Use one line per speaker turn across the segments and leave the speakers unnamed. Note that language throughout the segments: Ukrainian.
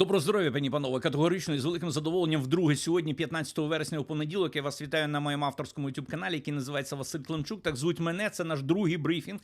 Доброго здоров'я, пані панове. Категорично і з великим задоволенням вдруге сьогодні, 15 вересня у понеділок. Я вас вітаю на моєму авторському youtube каналі, який називається Василь Климчук. Так звуть мене. Це наш другий брифінг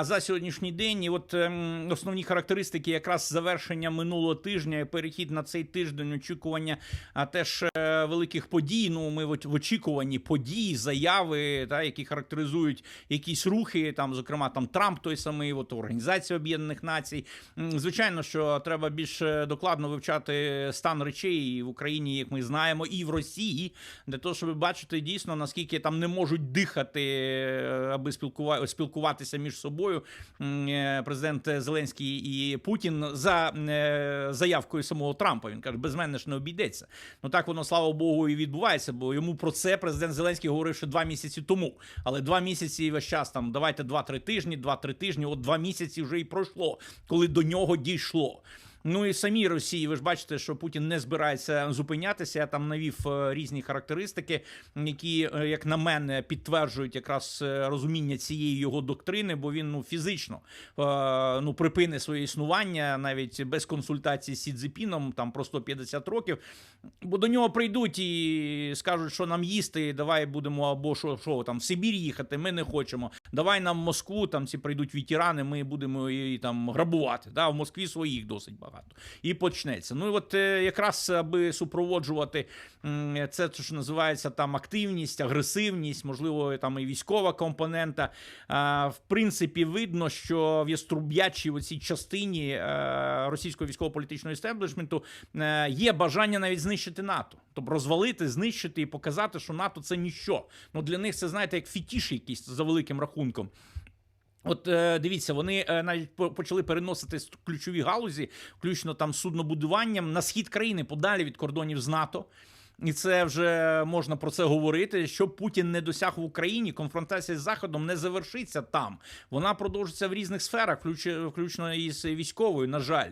за сьогоднішній день. І от ем, основні характеристики, якраз завершення минулого тижня, і перехід на цей тиждень, очікування, а теж е, великих подій. Ну, ми в очікуванні подій, заяви, та які характеризують якісь рухи. Там, зокрема, там Трамп, той самий, от Організація Об'єднаних Націй. Звичайно, що треба більш е, докладно вивчати стан речей в Україні, як ми знаємо, і в Росії, для того, щоб бачити дійсно наскільки там не можуть дихати, е, аби спілкува- спілкуватися між собою е, президент Зеленський і Путін за е, заявкою самого Трампа. Він каже, без мене ж не обійдеться. Ну так воно слава Богу і відбувається, бо йому про це президент Зеленський говорив ще два місяці тому. Але два місяці весь час там давайте два-три тижні, два-три тижні. От два місяці вже і пройшло, коли до нього дійшло. Ну і самій Росії, ви ж бачите, що Путін не збирається зупинятися. Я там навів е, різні характеристики, які, е, як на мене, підтверджують якраз е, розуміння цієї його доктрини, бо він ну фізично ну припине своє існування навіть без консультації з Сі Цзіпіном, там про 150 років. Бо до нього прийдуть і скажуть, що нам їсти, давай будемо або що, що там в Сибір їхати. Ми не хочемо. Давай нам в Москву, там ці прийдуть ветерани, ми будемо і там грабувати. Да, в Москві своїх досить багато. І почнеться. Ну і от е, якраз аби супроводжувати це, що називається там активність, агресивність, можливо, там і військова компонента. В принципі, видно, що в яструб'ячій оцій частині е, російського військово-політичного істеблішменту е, є бажання навіть знищити НАТО. Тобто розвалити, знищити і показати, що НАТО це ніщо. Ну для них це знаєте як фітіш якийсь за великим рахунком. От е, дивіться, вони е, навіть по- почали переносити ключові галузі, включно там суднобудуванням на схід країни подалі від кордонів з НАТО. І це вже можна про це говорити. Що Путін не досяг в Україні, конфронтація з Заходом не завершиться там. Вона продовжиться в різних сферах, включ- включно із військовою, на жаль.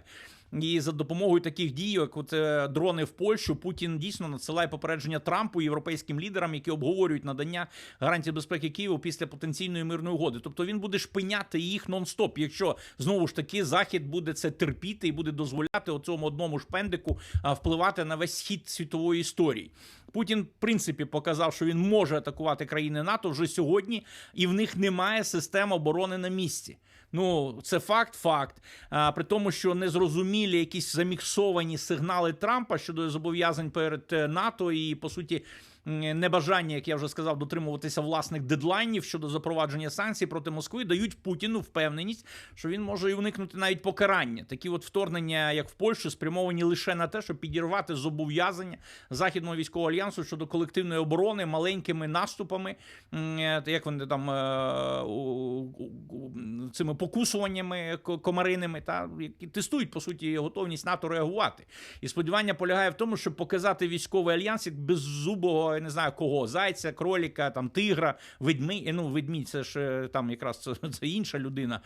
І за допомогою таких дій, як от е, дрони в Польщу, Путін дійсно надсилає попередження Трампу європейським лідерам, які обговорюють надання гарантій безпеки Києву після потенційної мирної угоди. Тобто він буде шпиняти їх нон-стоп, якщо знову ж таки захід буде це терпіти і буде дозволяти оцьому одному шпендику впливати на весь хід світової історії. Путін, в принципі, показав, що він може атакувати країни НАТО вже сьогодні, і в них немає систем оборони на місці. Ну, це факт, факт. А, при тому, що незрозумілі якісь заміксовані сигнали Трампа щодо зобов'язань перед е, НАТО і по суті. Небажання, як я вже сказав, дотримуватися власних дедлайнів щодо запровадження санкцій проти Москви дають Путіну впевненість, що він може і уникнути навіть покарання. Такі от вторгнення, як в Польщу, спрямовані лише на те, щоб підірвати зобов'язання західного військового альянсу щодо колективної оборони маленькими наступами, як вони там е, цими покусуваннями комариними, та які тестують по суті готовність НАТО реагувати. І сподівання полягає в тому, щоб показати військовий альянс як беззубого, не знаю кого, зайця, кроліка, там тигра, ведмідь. Ну, ведмідь, це ж е, там якраз це, це інша людина.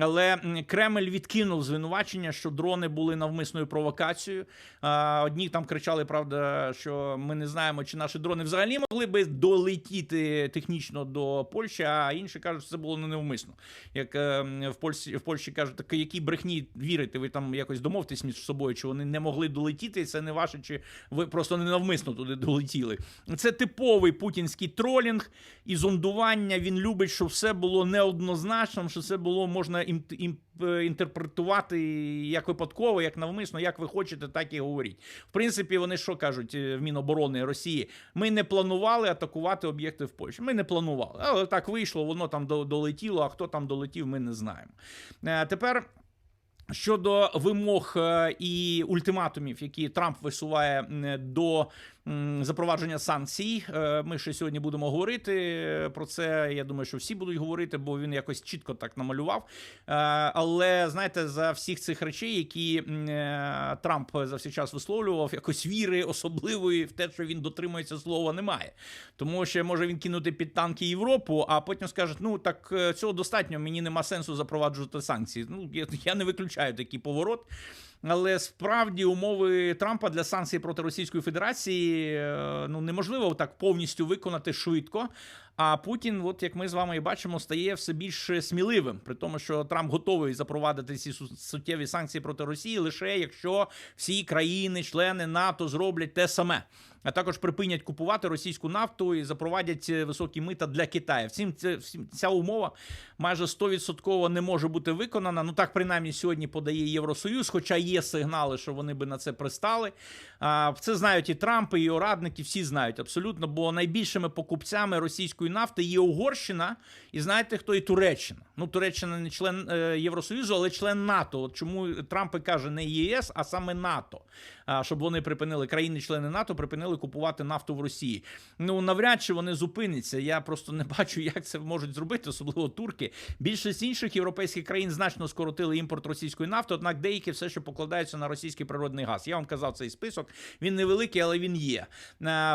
Але Кремль відкинув звинувачення, що дрони були навмисною провокацією. А, Одні там кричали, правда, що ми не знаємо, чи наші дрони взагалі могли би долетіти технічно до Польщі, а інші кажуть, що це було не невмисно. Як е, в Польщі в Польщі кажуть, так які брехні вірите, ви там якось домовтесь між собою, чи вони не могли долетіти, це не ваше, чи ви просто ненавмисно туди долетіли. Це типовий путінський тролінг і зондування. Він любить, щоб все було неоднозначним, що це було можна е, інтерпретувати як випадково, як навмисно, як ви хочете, так і говоріть. В принципі, вони що кажуть е, в Міноборони Росії? Ми не планували атакувати об'єкти в Польщі. Ми не планували. Але так вийшло, воно там долетіло, а хто там долетів, ми не знаємо. Е, Тепер. Щодо вимог і ультиматумів, які Трамп висуває до запровадження санкцій, е, ми ще сьогодні будемо говорити е, про це. Я думаю, що всі будуть говорити, бо він якось чітко так намалював. Е, Але знаєте, за всіх цих речей, які Трамп за всій час висловлював, якось віри особливої в те, що він дотримується слова, немає. Тому що може він кинути під танки Європу, а потім скаже: ну так цього достатньо, мені нема сенсу запроваджувати санкції. Ну я не виключаю такий поворот. Але справді умови Трампа для санкцій проти Російської Федерації е, ну неможливо так повністю виконати швидко. А Путін, от як ми з вами і бачимо, стає все більш сміливим, при тому, що Трамп готовий запровадити ці су- суттєві санкції проти Росії лише якщо всі країни, члени НАТО зроблять те саме. А також припинять купувати російську нафту і запровадять е, високі мита для Китаю. Всім це ця умова майже 100% не може бути виконана. Ну так принаймні сьогодні подає Євросоюз, хоча є сигнали, що вони би на це пристали. А це знають і Трамп, і його радники, всі знають абсолютно. Бо найбільшими покупцями російської нафти є Угорщина, і знаєте, хто і Туреччина. Ну, Туреччина не член е, Євросоюзу, але член НАТО. От чому Трамп і каже не ЄС, а саме НАТО. А, щоб вони припинили країни-члени НАТО, припинили купувати нафту в Росії. Ну навряд чи вони зупиняться. Я просто не бачу, як це можуть зробити, особливо турки. Більшість інших європейських країн значно скоротили імпорт російської нафти, однак деякі все ще покладаються на російський природний газ. Я вам казав цей список. Він невеликий, але він є.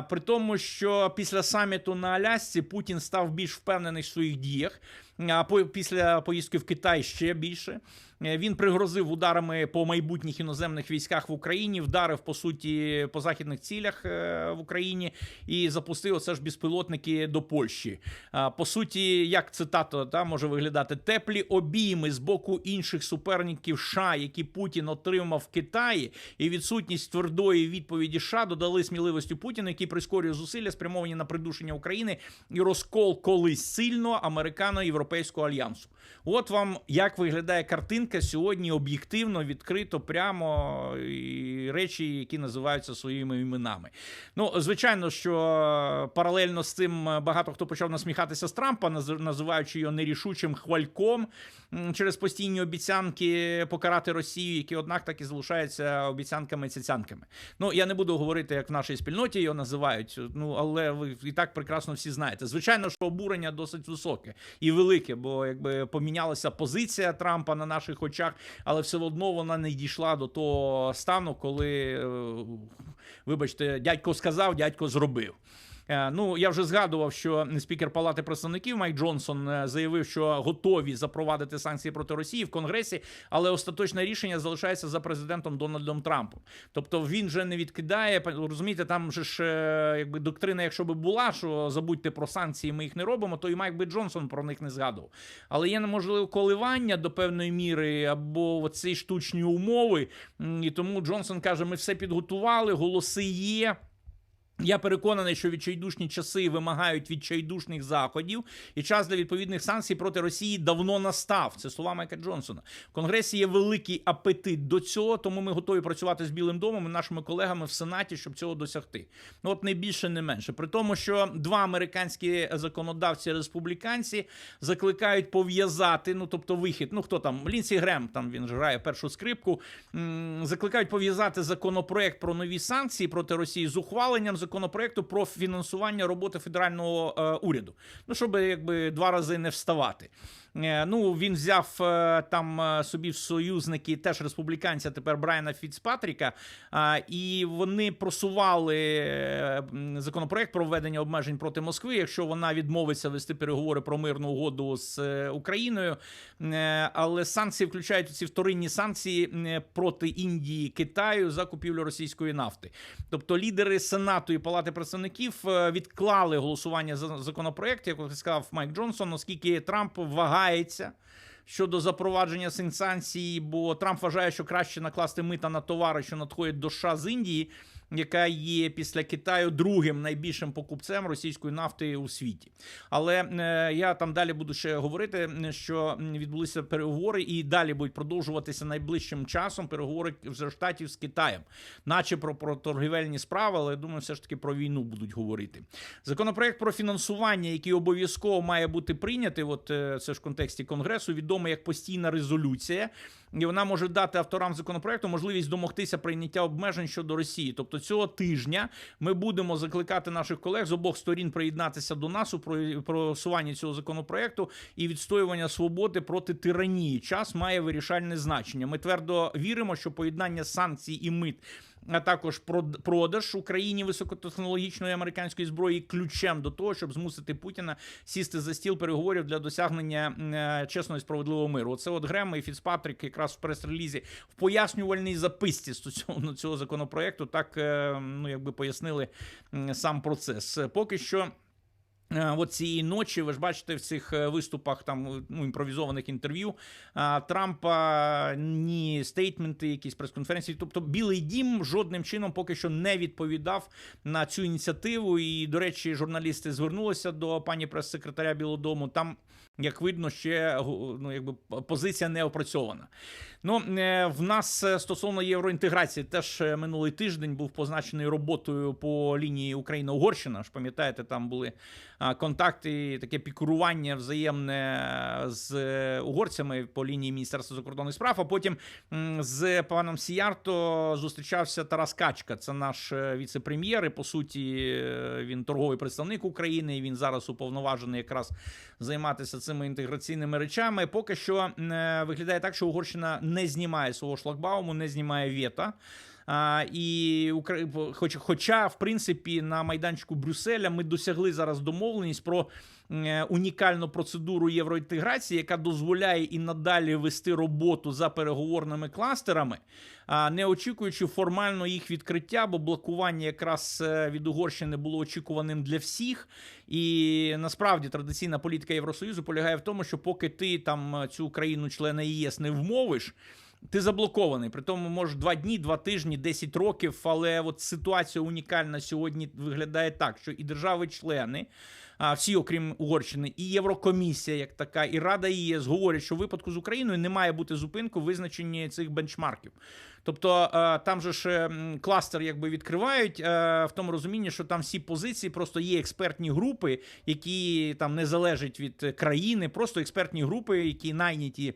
При тому, що після саміту на Алясці Путін став більш впевнений в своїх діях. А після поїздки в Китай ще більше. Е, Він пригрозив ударами по майбутніх іноземних військах в Україні, вдарив по суті по західних цілях е, в Україні і запустив оце ж безпілотники до Польщі. А, По суті, як цитата та може виглядати теплі обійми з боку інших суперників США, які Путін отримав в Китаї, і відсутність твердої відповіді США додали сміливості Путіна, який прискорює зусилля, спрямовані на придушення України і розкол колись сильного американо-європейського альянсу. От вам як виглядає картинка сьогодні об'єктивно, відкрито, прямо і речі, які називаються своїми іменами. Ну, звичайно, що паралельно з цим багато хто почав насміхатися з Трампа, називаючи його нерішучим хвальком через постійні обіцянки покарати Росію, які однак так і залишаються обіцянками цяцянками. Ну я не буду говорити, як в нашій спільноті його називають. Ну але ви і так прекрасно всі знаєте. Звичайно, що обурення досить високе і велике, бо якби помінялася позиція Трампа на наших очах, але все одно вона не дійшла до того стану, коли, е, вибачте, дядько сказав, дядько зробив. Е, Ну, я вже згадував, що спікер Палати представників Майк Джонсон е, заявив, що готові запровадити санкції проти Росії в Конгресі, але остаточне рішення залишається за президентом Дональдом Трампом. Тобто він вже не відкидає. Розумієте, там же ж е, якби доктрина, якщо би була, що забудьте про санкції, ми їх не робимо, то і Майк би Джонсон про них не згадував. Але є неможливо коливання до певної міри або ці штучні умови. І тому Джонсон каже: ми все підготували, голоси є. Я переконаний, що відчайдушні часи вимагають відчайдушних заходів, і час для відповідних санкцій проти Росії давно настав. Це слова Майка Джонсона. В Конгресі є великий апетит до цього, тому ми готові працювати з Білим домом і нашими колегами в Сенаті, щоб цього досягти. Ну от не більше, не менше. При тому, що два американські законодавці республіканці закликають пов'язати, ну тобто вихід. Ну хто там Лінсі Грем, там він ж грає першу скрипку. Закликають пов'язати законопроект про нові санкції проти Росії з ухваленням законопроекту про фінансування роботи федерального е, уряду. Ну щоб якби два рази не вставати. Е, Ну, він взяв е, там е, собі в союзники теж республіканця, тепер Брайана Фіцпатріка, і вони просували законопроект про введення обмежень проти Москви, якщо вона відмовиться вести переговори про мирну угоду з Україною. Але санкції включають ці вторинні санкції проти Індії, Китаю за купівлю російської нафти. Тобто лідери Сенату і Палати представників відклали голосування за законопроект, як сказав Майк Джонсон, оскільки Трамп вагається. Щодо запровадження санкцій, бо Трамп вважає, що краще накласти мита на товари, що надходять до США з Індії, яка є після Китаю другим найбільшим покупцем російської нафти у світі. Але е, я там далі буду ще говорити, що відбулися переговори і далі будуть продовжуватися найближчим часом переговори вже штатів з Китаєм, наче про, про торгівельні справи, але я думаю, все ж таки про війну будуть говорити. Законопроект про фінансування, який обов'язково має бути прийнятий, от е, це ж в контексті конгресу, відомий як постійна резолюція. І вона може дати авторам законопроекту можливість домогтися прийняття обмежень щодо Росії. Тобто цього тижня ми будемо закликати наших колег з обох сторін приєднатися до нас у про- просуванні цього законопроекту і відстоювання свободи проти тиранії. Час має вирішальне значення. Ми твердо віримо, що поєднання санкцій і мит. А також продаж Україні високотехнологічної американської зброї ключем до того, щоб змусити Путіна сісти за стіл переговорів для досягнення е, чесного і справедливого миру. Оце от Грем і Фіцпатрік якраз в прес-релізі в пояснювальній записці стосовно цього законопроекту так е, ну якби пояснили сам процес. Поки що. Е, От цієї ночі, ви ж бачите в цих е, виступах там ну, імпровізованих інтерв'ю Трампа ні стейтменти, якісь прес-конференції. Тобто, Білий дім жодним чином поки що не відповідав на цю ініціативу. І, до речі, журналісти звернулися до пані прес-секретаря Білого Дому. Там, як видно, ще ну, якби позиція не опрацьована. Ну, е, в нас е, стосовно євроінтеграції, теж е, минулий тиждень був позначений роботою по лінії Україна-Угорщина. Ж пам'ятаєте, там були контакти, таке пікурування взаємне з е, угорцями по лінії Міністерства закордонних справ. А потім з паном Сіярто зустрічався Тарас Качка. Це наш е, віце-прем'єр. І по суті, е, він торговий представник України. І він зараз уповноважений якраз займатися цими інтеграційними речами. Поки що виглядає так, що Угорщина не знімає свого шлагбауму, не знімає вета. А, і хоч, хоча, в принципі, на майданчику Брюсселя ми досягли зараз домовленість про е, унікальну процедуру євроінтеграції, яка дозволяє і надалі вести роботу за переговорними кластерами, а не очікуючи формально їх відкриття, бо блокування якраз е, від Угорщини було очікуваним для всіх. І насправді традиційна політика Євросоюзу полягає в тому, що поки ти там е, цю країну-члена ЄС не вмовиш. Ти заблокований. При тому, може, два дні, два тижні, 10 років. Але от ситуація унікальна сьогодні виглядає так, що і держави-члени, а, всі, окрім Угорщини, і Єврокомісія, як така, і Рада ЄС говорять, що в випадку з Україною не має бути зупинку в визначенні цих бенчмарків. Тобто там же ж е, кластер якби відкривають е, в тому розумінні, що там всі позиції просто є експертні групи, які там не залежать від країни, просто експертні групи, які найняті.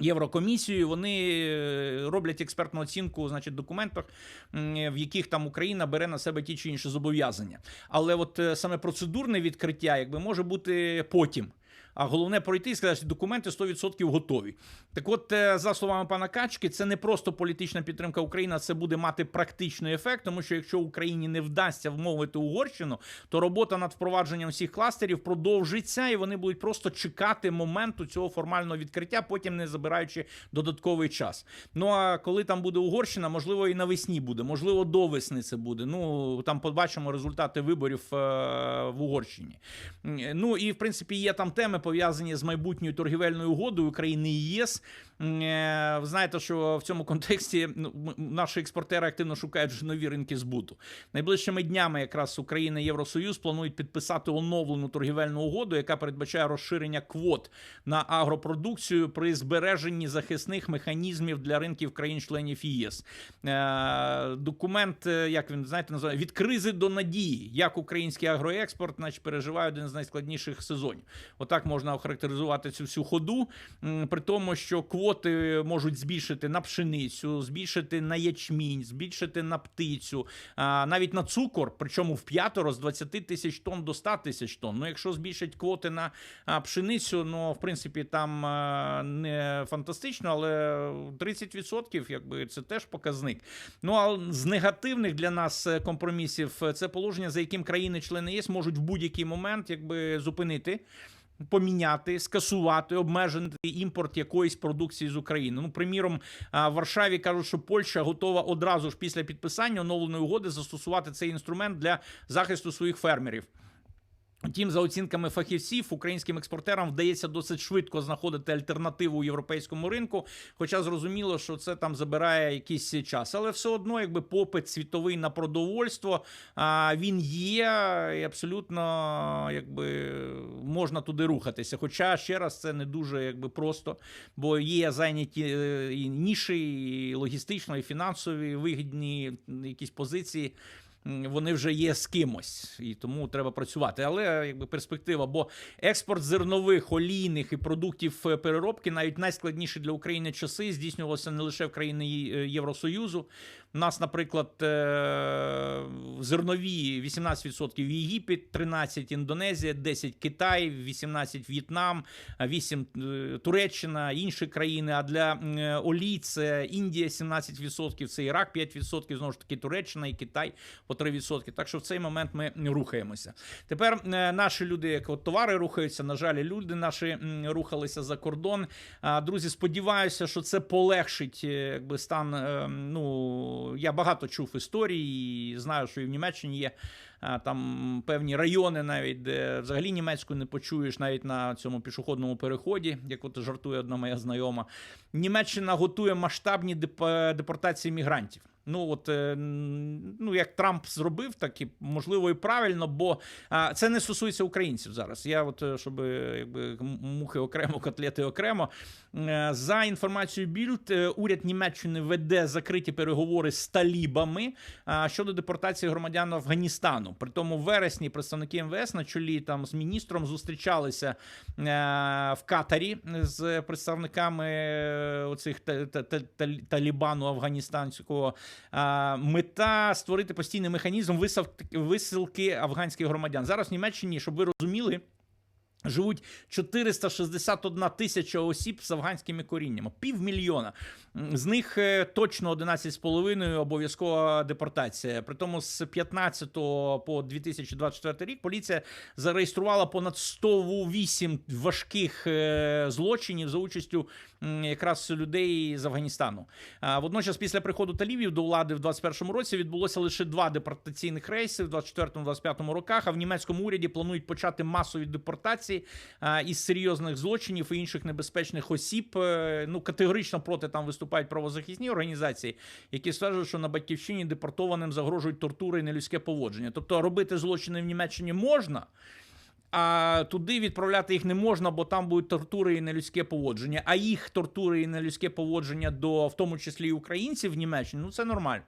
Єврокомісією вони е, роблять експертну оцінку, значить, документах, в яких там Україна бере на себе ті чи інші зобов'язання. Але от е, саме процедурне відкриття, якби може бути потім. А головне пройти і сказати, що документи 100% готові. Так от, е, за словами пана Качки, це не просто політична підтримка України, це буде мати практичний ефект, тому що якщо Україні не вдасться вмовити Угорщину, то робота над впровадженням всіх кластерів продовжиться, і вони будуть просто чекати моменту цього формального відкриття, потім не забираючи додатковий час. Ну а коли там буде Угорщина, можливо, і навесні буде, можливо, до весни це буде. Ну там побачимо результати виборів е, в Угорщині. Ну і в принципі є там теми пов'язані з майбутньою торгівельною угодою України і ЄС. Е, Ви знаєте, що в цьому контексті ну, наші експортери активно шукають вже нові ринки збуту. Найближчими днями якраз Україна і Євросоюз планують підписати оновлену торгівельну угоду, яка передбачає розширення квот на агропродукцію при збереженні захисних механізмів для ринків країн-членів ЄС. Е, Документ, е, як він знаєте, називає від кризи до надії, як український агроекспорт, значить, переживає один з найскладніших сезонів. Отак можна охарактеризувати цю всю ходу. При тому, що квоти можуть збільшити на пшеницю, збільшити на ячмінь, збільшити на птицю, навіть на цукор, причому в п'ятеро з 20 тисяч тонн до 100 тисяч тонн. Ну, якщо збільшать квоти на пшеницю, ну в принципі там не фантастично, але 30% якби це теж показник. Ну а з негативних для нас е, компромісів е, це положення, за яким країни-члени ЄС можуть в будь-який момент якби зупинити. Поміняти, скасувати, обмежити імпорт якоїсь продукції з України. Ну, приміром, в Варшаві кажуть, що Польща готова одразу ж після підписання оновленої угоди застосувати цей інструмент для захисту своїх фермерів. Втім, за оцінками фахівців, українським експортерам вдається досить швидко знаходити альтернативу у європейському ринку. Хоча зрозуміло, що це там забирає якийсь час. Але все одно, якби попит світовий на продовольство, він є і абсолютно якби можна туди рухатися. Хоча ще раз це не дуже якби просто, бо є зайняті е, і ніші, і логістично, і фінансові вигідні якісь позиції вони вже є з кимось, і тому треба працювати. Але якби перспектива, бо експорт зернових, олійних і продуктів е, переробки, навіть найскладніші для України часи, здійснювалося не лише в країни Євросоюзу. У нас, наприклад, е, зернові 18% Єгипет, 13 Індонезія, 10 Китай, 18 В'єтнам, 8 е, Туреччина, інші країни. А для е, олій це Індія 17%, це Ірак 5%, знову ж таки Туреччина і Китай по по 3%. Так що в цей момент ми рухаємося. Тепер наші люди, як от товари рухаються, на жаль, люди наші рухалися за кордон. Друзі, сподіваюся, що це полегшить якби стан. е, Я багато чув історій, знаю, що і в Німеччині є. Там певні райони, навіть де взагалі німецьку не почуєш, навіть на цьому пішохідному переході, як от жартує одна моя знайома. Німеччина готує масштабні деп- депортації мігрантів. Ну от е, ну як Трамп зробив, так і можливо і правильно, бо це не стосується українців зараз. Я от е, щоб е, якби мухи окремо, котлети окремо. За інформацією Більд, уряд Німеччини веде закриті переговори з талібами щодо депортації громадян Афганістану. При тому в вересні представники МВС на чолі там з міністром зустрічалися в Катарі з представниками оцих та- та- та- та- талібану афганістанського. Мета створити постійний механізм висилки, афганських громадян. Зараз в Німеччині, щоб ви розуміли. Живуть 461 тисяча осіб з афганськими коріннями, півмільйона. З них е, точно 11,5 обов'язкова депортація. При тому з 15 по 2024 рік поліція зареєструвала понад 108 важких е, злочинів за участю якраз людей з Афганістану. Водночас, після приходу талібів до влади в 2021 році відбулося лише два депортаційних рейси в 2024-2025 роках. А в німецькому уряді планують почати масові депортації із серйозних злочинів і інших небезпечних осіб. Е, Ну категорично проти там виступають правозахисні організації, які стверджують, що на батьківщині депортованим загрожують тортури і нелюдське поводження. Тобто робити злочини в Німеччині можна. А туди відправляти їх не можна, бо там будуть тортури і нелюдське поводження. А їх тортури і нелюдське поводження до, в тому числі і українців в Німеччині, ну це нормально.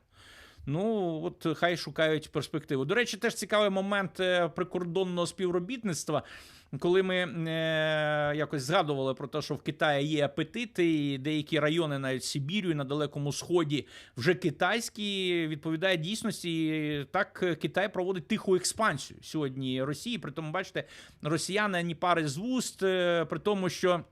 Ну, от хай шукають перспективу. До речі, теж цікавий момент е, прикордонного співробітництва. Коли ми е, якось згадували про те, що в Китаї є апетити, і деякі райони, навіть Сибірю, на Далекому Сході, вже китайські, відповідає дійсності. Так Китай проводить тиху експансію сьогодні Росії. При тому, бачите, росіяни ані пари з вуст, е, при тому, що.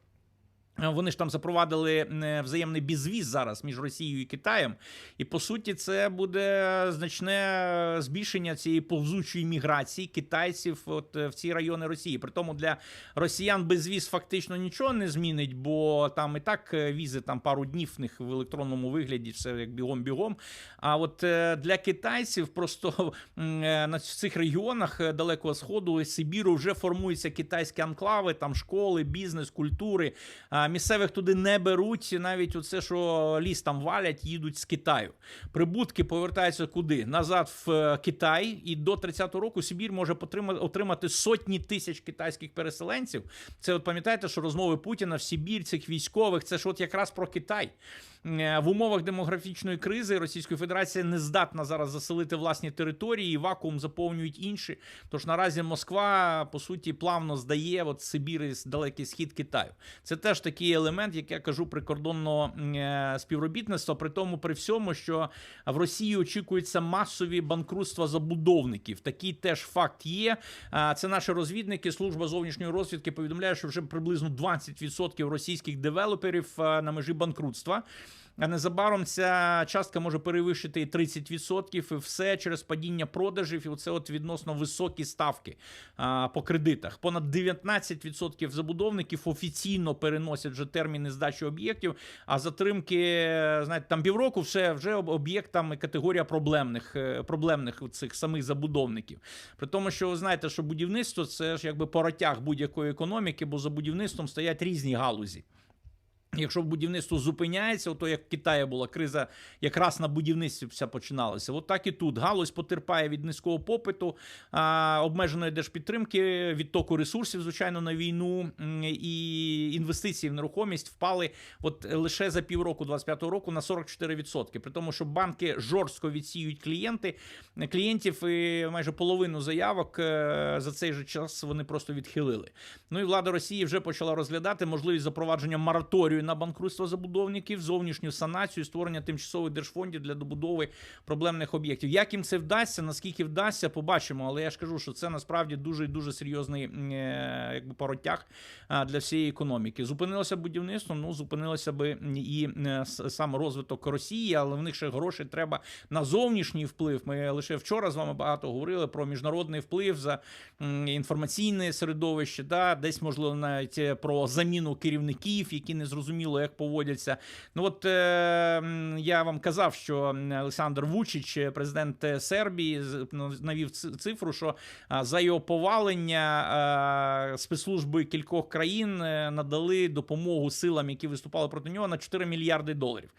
Е, Вони ж там запровадили е, взаємний безвіз зараз між Росією і Китаєм, і по суті, це буде значне збільшення цієї повзучої міграції китайців от е, в ці райони Росії. При тому для росіян безвіз фактично нічого не змінить, бо там і так е, візи там пару днів в них в електронному вигляді, все як бігом-бігом. А от е, для китайців просто е, на цих регіонах е, далекого сходу Сибіру вже формуються китайські анклави, там школи, бізнес, культури. Місцевих туди не беруть. Навіть оце, що ліс там валять, їдуть з Китаю. Прибутки повертаються куди? Назад в е, Китай, і до 30-го року Сибір може отримати сотні тисяч китайських переселенців. Це от пам'ятаєте, що розмови Путіна в Сибір, цих військових, це ж от якраз про Китай. Е, В умовах демографічної кризи Російська Федерація не здатна зараз заселити власні території, і вакуум заповнюють інші. Тож наразі Москва по суті плавно здає от Сибір і далекий схід Китаю. Це теж такий елемент, як я кажу, прикордонного е, співробітництва. При тому, при всьому, що в Росії очікуються масові банкрутства забудовників. Такий теж факт є. Це наші розвідники. Служба зовнішньої розвідки повідомляє, що вже приблизно 20% російських девелоперів на межі банкрутства. А незабаром ця частка може перевищити і 30%, і все через падіння продажів, і оце от відносно високі ставки а, по кредитах. Понад 19% забудовників офіційно переносять вже терміни здачі об'єктів, а затримки, знаєте, там півроку все вже об- об'єктам і категорія проблемних, е, проблемних цих самих забудовників. При тому, що ви знаєте, що будівництво це ж якби поротяг будь-якої економіки, бо за будівництвом стоять різні галузі. Якщо будівництво зупиняється, то як в Китаї була криза, якраз на будівництві вся починалася. От так і тут галузь потерпає від низького попиту, обмеженої держпідтримки, відтоку ресурсів, звичайно, на війну і інвестиції в нерухомість впали от лише за півроку 25-го року на 44%. При тому, що банки жорстко відсіють клієнти клієнтів, і майже половину заявок е, за цей же час вони просто відхилили. Ну і влада Росії вже почала розглядати можливість запровадження мораторію на банкрутство забудовників, зовнішню санацію, створення тимчасових держфондів для добудови проблемних об'єктів. Як їм це вдасться, наскільки вдасться, побачимо. Але я ж кажу, що це насправді дуже дуже серйозний е, якби поротяг для всієї економіки. Зупинилося будівництво, ну зупинилося би і е, сам розвиток Росії, але в них ще грошей треба на зовнішній вплив. Ми лише вчора з вами багато говорили про міжнародний вплив за інформаційне середовище, да, десь можливо навіть е, про заміну керівників, які не зрозуміло як поводяться. Ну от е, я вам казав, що Олександр Вучич, е, президент е, Сербії, ну, навів цифру, що за його повалення спецслужби кількох країн надали допомогу силам, які виступали проти нього, на 4 мільярди доларів.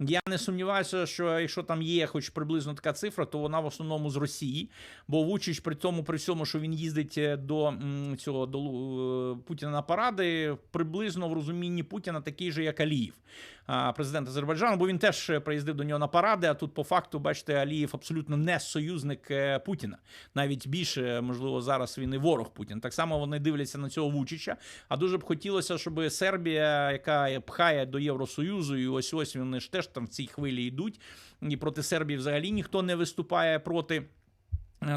Я не сумніваюся, що якщо там є хоч приблизно така цифра, то вона в основному з Росії. Бо Вучич при цьому, при всьому, що він їздить е, до цього до е, Путіна на паради, приблизно в розумінні Путіна такий же, як Аліїв, президент Азербайджану, бо він теж е, приїздив до нього на паради. А тут, по факту, бачите, Алієв абсолютно не союзник е, Путіна. Навіть більше, можливо, зараз він і ворог Путін. Так само вони дивляться на цього Вучича. А дуже б хотілося, щоб Сербія, яка пхає до Євросоюзу, і ось ось вони ж теж там в цій хвилі йдуть. І проти Сербії взагалі ніхто не виступає проти.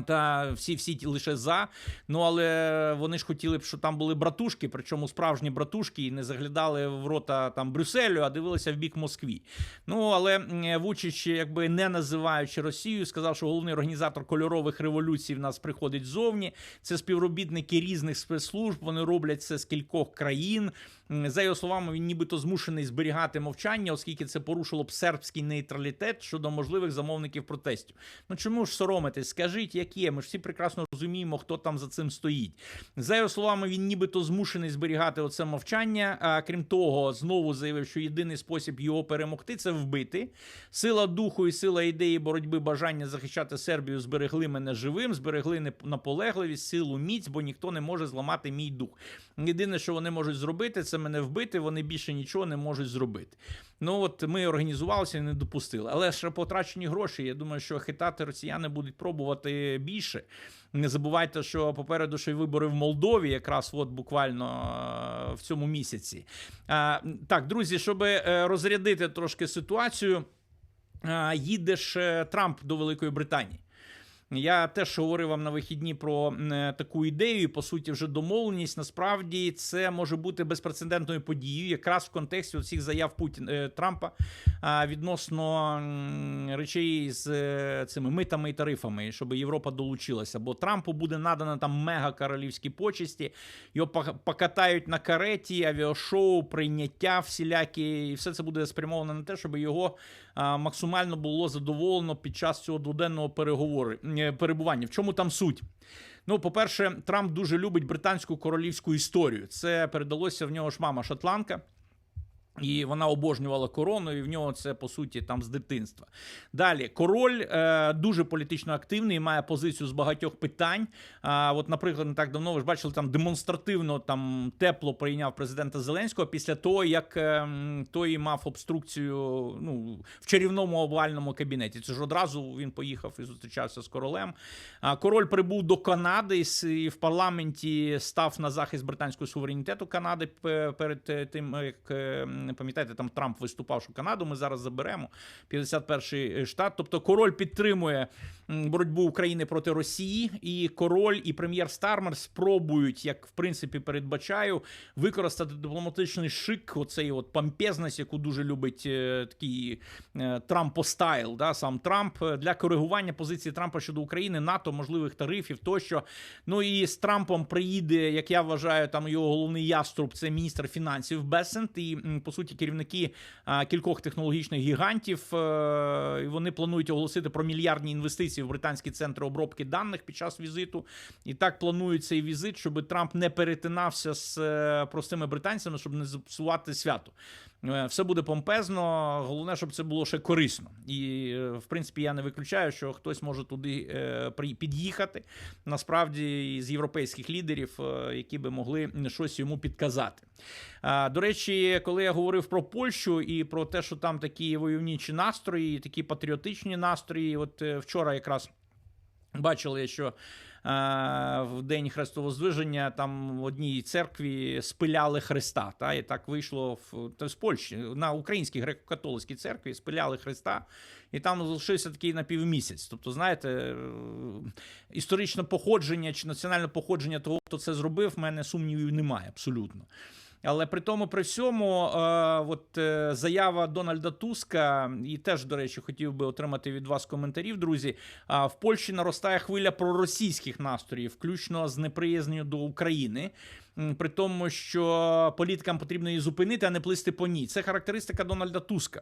Та всі всі лише за. Ну але вони ж хотіли б, щоб там були братушки, причому справжні братушки, і не заглядали в рота там Брюсселю, а дивилися в бік Москві. Ну але Вучич, якби не називаючи Росію, сказав, що головний організатор кольорових революцій в нас приходить ззовні. Це співробітники різних спецслужб. Вони роблять це з кількох країн. За його словами, він нібито змушений зберігати мовчання, оскільки це порушило б сербський нейтралітет щодо можливих замовників протестів. Ну чому ж соромитись? Скажіть, як є? Ми ж всі прекрасно розуміємо, хто там за цим стоїть. За його словами, він нібито змушений зберігати оце мовчання. А крім того, знову заявив, що єдиний спосіб його перемогти це вбити. Сила духу і сила ідеї боротьби, бажання захищати Сербію зберегли мене живим, зберегли наполегливість, силу міць, бо ніхто не може зламати мій дух. Єдине, що вони можуть зробити, це мене вбити. Вони більше нічого не можуть зробити. Ну от ми організувалися і не допустили. Але ще потрачені гроші. Я думаю, що хитати росіяни будуть пробувати більше. Не забувайте, що попереду ще вибори в Молдові, якраз от буквально е, в цьому місяці. Так, друзі, щоб е, розрядити трошки ситуацію, е, їде ж Трамп до Великої Британії. Я теж говорив вам на вихідні про е, таку ідею, і, по суті, вже домовленість. Насправді це може бути безпрецедентною подією, якраз в контексті всіх заяв Путін е, Трампа відносно речей з е, цими митами і тарифами, щоб Європа долучилася. Бо Трампу буде надано там мега королівські почесті, його пок- покатають на кареті, авіашоу, прийняття всілякі, і все це буде спрямовано на те, щоб його максимально було задоволено під час цього дводенного переговору е, перебування. В чому там суть? Ну, по-перше, Трамп дуже любить британську королівську історію. Це передалося в нього ж мама шотландка. І вона обожнювала корону, і в нього це по суті там з дитинства. Далі король е, дуже політично активний, має позицію з багатьох питань. А от, наприклад, не так давно ви ж бачили, там демонстративно там тепло прийняв президента Зеленського після того, як е, той мав обструкцію ну, в чарівному овальному кабінеті. Це ж одразу він поїхав і зустрічався з королем. А король прибув до Канади і в парламенті став на захист британського суверенітету Канади пе- перед е, тим, як е, пам'ятаєте, там Трамп виступав, що Канаду ми зараз заберемо. 51-й штат. Тобто король підтримує боротьбу України проти Росії, і король і прем'єр Стармер спробують, як в принципі передбачаю, використати дипломатичний шик, оцей от помпезність, яку дуже любить е, такий е, Трампостайл, да, сам Трамп е, для коригування позиції Трампа щодо України, НАТО, можливих тарифів тощо. Ну і з Трампом приїде, як я вважаю, там його головний яструб, це міністр фінансів Бесент, і по суті керівники кількох технологічних гігантів. і Вони планують оголосити про мільярдні інвестиції в британські центри обробки даних під час візиту. І так планують цей візит, щоб Трамп не перетинався з е, простими британцями, щоб не зіпсувати свято. Е, Все буде помпезно. Головне, щоб це було ще корисно. І е, в принципі я не виключаю, що хтось може туди е, під'їхати. Насправді з європейських лідерів, які би могли щось йому підказати. До речі, коли я говорив про Польщу і про те, що там такі войовничі настрої, такі патріотичні настрої, от вчора якраз. Бачили, що в день Хрестового Здвиження там в одній церкві спиляли Христа. Та, і так вийшло в, та, з Польщі на українській греко-католицькій церкві спиляли Христа, і там залишився такий напівмісяць. Тобто, знаєте, е, історичне походження чи національне походження того, хто це зробив, в мене сумнівів немає абсолютно. Але при тому, при всьому, е, от е, заява Дональда Туска, і теж, до речі, хотів би отримати від вас коментарів, друзі. А в Польщі наростає хвиля проросійських настроїв, включно з неприязнью до України. При тому, що політикам потрібно її зупинити, а не плисти по ній. Це характеристика Дональда Туска.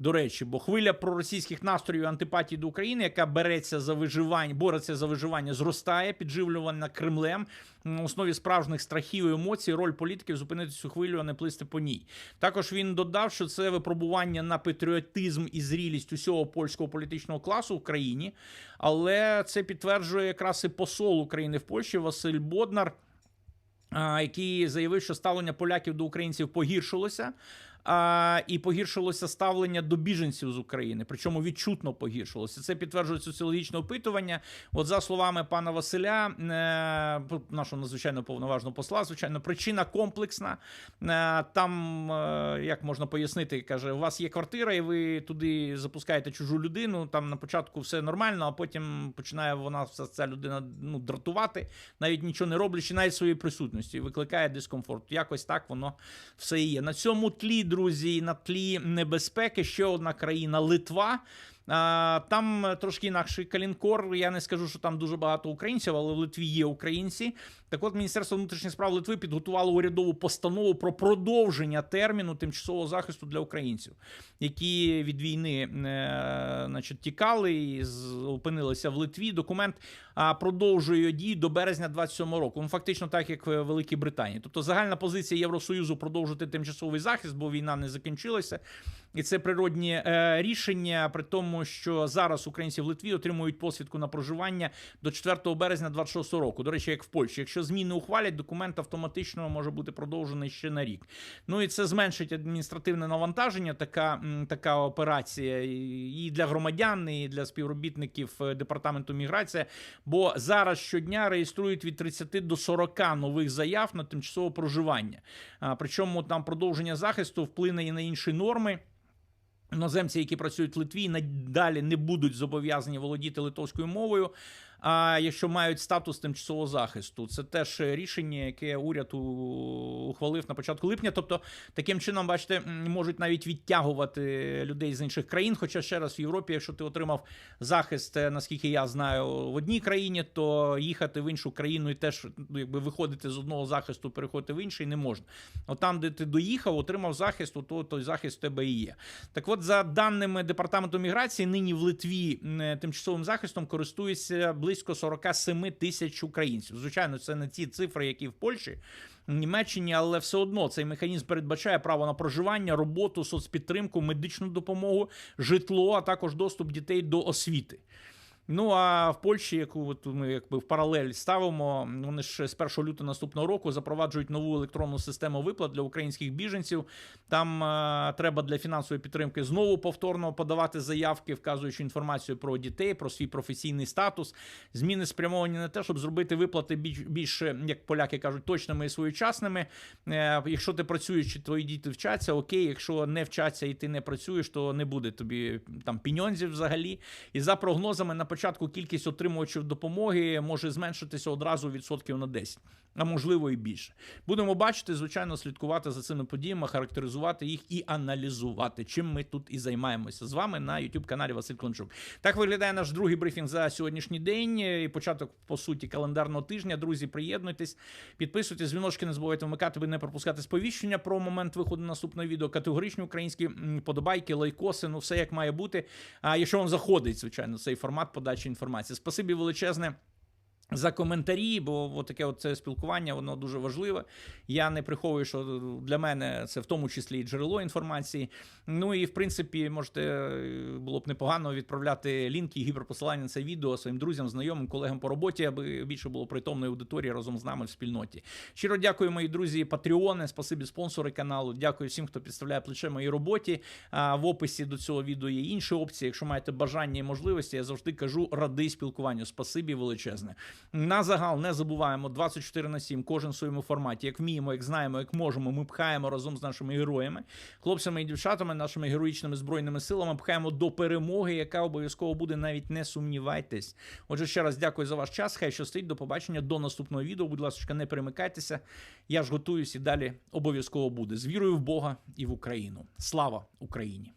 До речі, бо хвиля проросійських настроїв антипатії до України, яка береться за виживання, бореться за виживання, зростає, підживлювана Кремлем на основі справжніх страхів і емоцій. Роль політиків зупинити цю хвилю, а не плисти по ній. Також він додав, що це випробування на патріотизм і зрілість усього польського політичного класу в країні, але це підтверджує якраз і посол України в Польщі Василь Боднар. Який заявив, що ставлення поляків до українців погіршилося, а, і погіршилося ставлення до біженців з України. Причому відчутно погіршилося. Це підтверджує соціологічне опитування. От за словами пана Василя, е, нашого надзвичайно повноважного посла, звичайно, причина комплексна. Е, там, е, як можна пояснити, каже, у вас є квартира, і ви туди запускаєте чужу людину. Там на початку все нормально, а потім починає вона вся ця людина ну, дратувати, навіть нічого не роблячи, навіть своєю присутністю, і викликає дискомфорт. Якось так воно все і є. На цьому тлі, друзі, на тлі небезпеки ще одна країна Литва. Там трошки інакший калінкор. Я не скажу, що там дуже багато українців, але в Литві є українці. Так от Міністерство внутрішніх справ Литви підготувало урядову постанову про продовження терміну тимчасового захисту для українців, які від війни е, значить, тікали і опинилися в Литві. Документ продовжує дію до березня 27 року. Ну, фактично, так як в Великій Британії. Тобто загальна позиція Євросоюзу продовжити тимчасовий захист, бо війна не закінчилася. І це природні е, рішення, при тому, що зараз українці в Литві отримують посвідку на проживання до 4 березня 26 року. До речі, як в Польщі. Якщо зміни ухвалять, документ автоматично може бути продовжений ще на рік. Ну і це зменшить адміністративне навантаження. Така, така операція і для громадян, і для співробітників е, департаменту міграція. Бо зараз щодня реєструють від 30 до 40 нових заяв на тимчасове проживання. Причому там продовження захисту вплине і на інші норми. Іноземці, які працюють в Литві, надалі не будуть зобов'язані володіти литовською мовою. А якщо мають статус тимчасового захисту, це теж рішення, яке уряд ухвалив на початку липня. Тобто, таким чином, бачите, можуть навіть відтягувати людей з інших країн. Хоча ще раз в Європі, якщо ти отримав захист, е, наскільки я знаю, в одній країні, то їхати в іншу країну і теж ну, якби виходити з одного захисту, переходити в інший не можна. От там, де ти доїхав, отримав захист, то той захист в тебе і є. Так от, за даними департаменту міграції, нині в Литві тимчасовим захистом користується близько 47 тисяч українців. Звичайно, це не ті цифри, які в Польщі. Німеччині, але все одно цей механізм передбачає право на проживання, роботу, соцпідтримку, медичну допомогу, житло, а також доступ дітей до освіти. Ну а в Польщі, яку от ми якби в паралель ставимо, вони ж з 1 лютого наступного року запроваджують нову електронну систему виплат для українських біженців. Там е, треба для фінансової підтримки знову повторно подавати заявки, вказуючи інформацію про дітей, про свій професійний статус. Зміни спрямовані на те, щоб зробити виплати більш, більш як поляки кажуть, точними і своєчасними. Е, якщо ти працюєш, чи твої діти вчаться, окей. Якщо не вчаться і ти не працюєш, то не буде тобі там піньонзів взагалі. І за прогнозами на початку кількість отримувачів допомоги може зменшитися одразу відсотків на 10, а можливо і більше. Будемо бачити, звичайно, слідкувати за цими подіями, характеризувати їх і аналізувати, чим ми тут і займаємося з вами на youtube каналі Василь Клончук. Так виглядає наш другий брифінг за сьогоднішній день. І початок, по суті, календарного тижня. Друзі, приєднуйтесь, підписуйтесь, дзвіночки не забувайте вмикати, аби не пропускати сповіщення про момент виходу наступного відео. Категоричні українські подобайки, лайкоси, ну все як має бути. А якщо вам заходить, звичайно, цей формат подачі інформації. Спасибі величезне. За коментарі, бо таке от це спілкування, воно дуже важливе. Я не приховую, що для мене це в тому числі і джерело інформації. Ну і в принципі, можете е, було б непогано відправляти лінки, гіперпосилання на це відео своїм друзям, знайомим, колегам по роботі, аби більше було притомної аудиторії разом з нами в спільноті. Щиро дякую, мої друзі, патреони, спасибі спонсори каналу. Дякую всім, хто підставляє плече моїй роботі. А в описі до цього відео є інші опції. Якщо маєте бажання і можливості, я завжди кажу радий спілкуванню. Спасибі величезне. На загал не забуваємо 24 на 7, кожен в своєму форматі. Як вміємо, як знаємо, як можемо, ми пхаємо разом з нашими героями, хлопцями і дівчатами, нашими героїчними збройними силами, пхаємо до перемоги, яка обов'язково буде, навіть не сумнівайтесь. Отже, ще раз дякую за ваш час. Хай щастить, до побачення, до наступного відео. Будь ласка, не перемикайтеся. Я ж готуюсь і далі обов'язково буде. З вірою в Бога і в Україну. Слава Україні!